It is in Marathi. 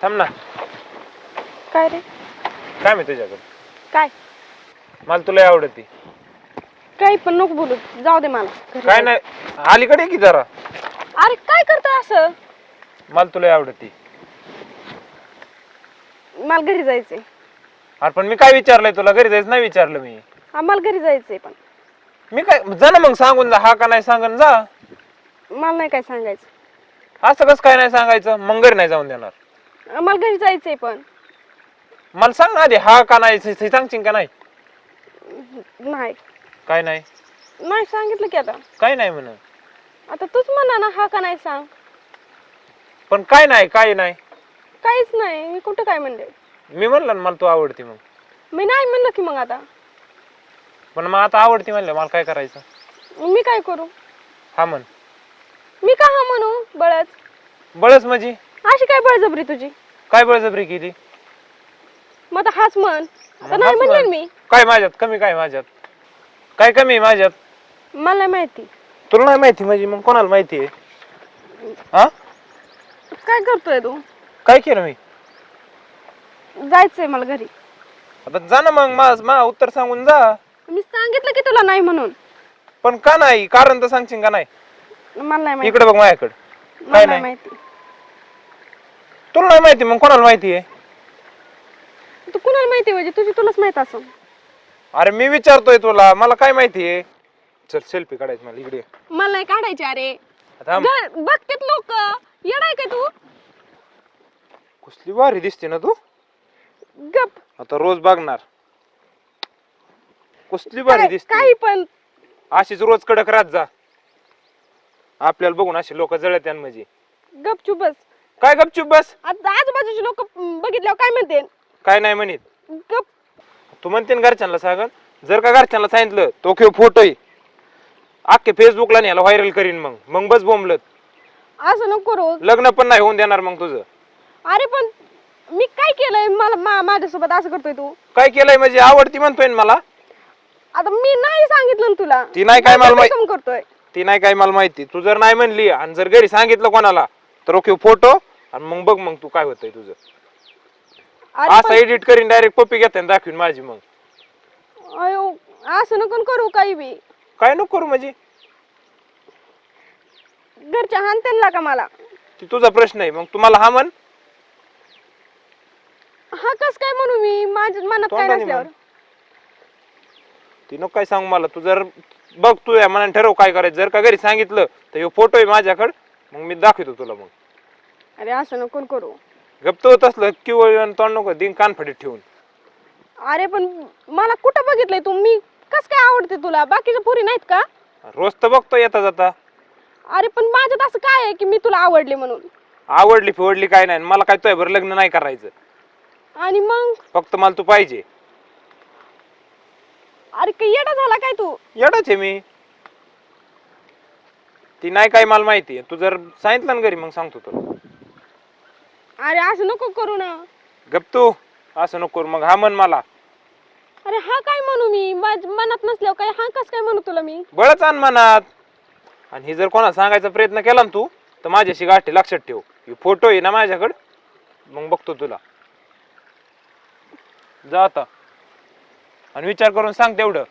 थांब ना. काय रे? काय मी तुझ्याकडे? काय? मला तुला आवडती. काही पण नको बोलू. जाऊ दे मला. घरी काय जाऊ. नाही अलीकडे की जरा. अरे काय करतोय असं? मला तुला आवडती. मला घरी जायचंय. अरे पण मी काय विचारलंय तुला? घरी जायचं नाही विचारलं मी. हा, मला घरी जायचंय पण. मी काय जा ना मग सांगून जा. हा का नाही सांगून जा. मला नाही काय सांगायचं. असं कसं काय नाही सांगायचं? मग घरी नाही जाऊन देणार. अं, मला घरी जायचंय पण. मला सांग ना आधी हा का नाही हे सांगशील का नाही? नाही. काय नाही? नाही सांगितलं की आता. काय नाही म्हण. आता तूच म्हणा ना हा का नाही सांग. पण काय नाही काय नाही. काहीच नाही मी कुठं काय म्हणले? मी म्हणलं ना मला तू आवडती मग. मी नाही म्हणलं की मग आता. पण मग आता आवडती म्हणलं मला काय करायचं? मी काय करू? हा म्हण. मी का हा म्हणू बळच? बळच म्हणजे? अशी काय बळजबरी तुझी? काय बळजबरी केली? मग आता हाच म्हण. आता नाही म्हणलं म्हण. मी. काय माझ्यात? कमी काय माझ्यात? काय कमी आहे माझ्यात? मला नाही माहिती. तुला नाही माहिती म्हणजे मग कोणाला माहिती आहे? हा? काय करतोय तू? काय केलं मी? जायचंय मला घरी. आता जा ना मग माझ मा उत्तर सांगून जा. मी सांगितलं की तुला नाही म्हणून. पण का नाही? कारण तर सांगशील का नाही? मला नाही माहिती. इकडे बघ माझ्याकडे. मला काय नाही नाही? माहिती. तुला नाही माहिती मग कोणाला माहिती आहे? तू कुणाला माहिती म्हणजे? तुझी तुलाच माहीत असं अरे मी विचारतोय तुला मला काय माहिती आहे? चल सेल्फी काढायची मला इकडे ये. मला नाही काढायचे अरे. घर- बघतेत लोक. येडाय काय तू? कसली भारी दिसते ना तू? गप. आता रोज बघणार. कसली भारी काय- दिसते? काही पण. अशीच रोज कडक राहत जा. आपल्याला बघून असे लोक जळत म्हणजे. गपचूप बस. काय गपचूप बस? आता आजूबाजूचे लोक बघितल्यावर काय म्हणते? काय नाही म्हणित. गप. तू म्हणते ना घरच्यांना सांगन जर का घरच्यांना सांगितलं तो किंवा फोटो अख्खे फेसबुकला न्यायला व्हायरल करीन मग. मग बस बोंबलत. असं नको करू लग्न पण नाही होऊन देणार मग तुझं. अरे पण मी काय केलंय? मला मा- माझ्यासोबत असं करतोय तू? काय केलंय? म्हणजे आवडती म्हणतोय ना मला. आता मी नाही सांगितलं ना तुला. ती नाही काय मला माहित- करतोय. ती नाही काय मला माहिती. तू जर नाही म्हणली आणि जर घरी सांगितलं कोणाला तर ओके फोटो. आणि मग बघ मग तू काय होतंय तुझं. अरे असं पण- एडिट करीन डायरेक्ट कॉपी घेते दाखवीन माझी मग. अयो असं नको करू काही बी. काय नको करू म्हणजे? घरच्या हानतेन का मला. ती तुझा प्रश्न आहे मग तुम्हाला हा म्हण. हा कस काय म्हणू मी? माझ्या मनात काय तोंडाने नसल्यावर. म्हण. ती नको काय सांग मला. तू जर बघ तू या मनाने ठरव काय करायचं. जर का घरी सांगितलं तर ह्यो फोटो आहे माझ्याकडे. मग मी दाखवतो तुला मग. अरे असं नको करू. गप्त होत असलं किंवा तोंड नको दिन कानफडीत ठेवून. अरे पण मला कुठं बघितलंय तू? मी कस काय आवडते तुला? बाकीच्या पुरी नाहीत का? रोज तर बघतो येता जाता. अरे पण माझ्यात असं काय आहे की मी तुला आवडले म्हणून? आवडली फिवडली काय नाही. मला काय तुझ्या बरं लग्न नाही करायचं. आणि मग? फक्त मला तू पाहिजे. अरे काही येडा झाला काय तू? येडाच आहे मी. ती नाही काय मला माहिती. तू जर सांगितलं ना घरी मग सांगतो तुला. अरे असं नको करू ना. गप तू. असं नको करू. मग हा म्हण मला. अरे हा काय म्हणू मी? मनात नसल्यावर काय? हा कस काय म्हणू तुला मी? बळच आण मनात. आणि ही जर कोणा सांगायचा प्रयत्न केला ना तू तर माझ्याशी गाठी लक्षात ठेव. ही फोटो आहे ना माझ्याकडं? मग बघतो तुला. जा आता. आणि विचार करून सांग तेवढं.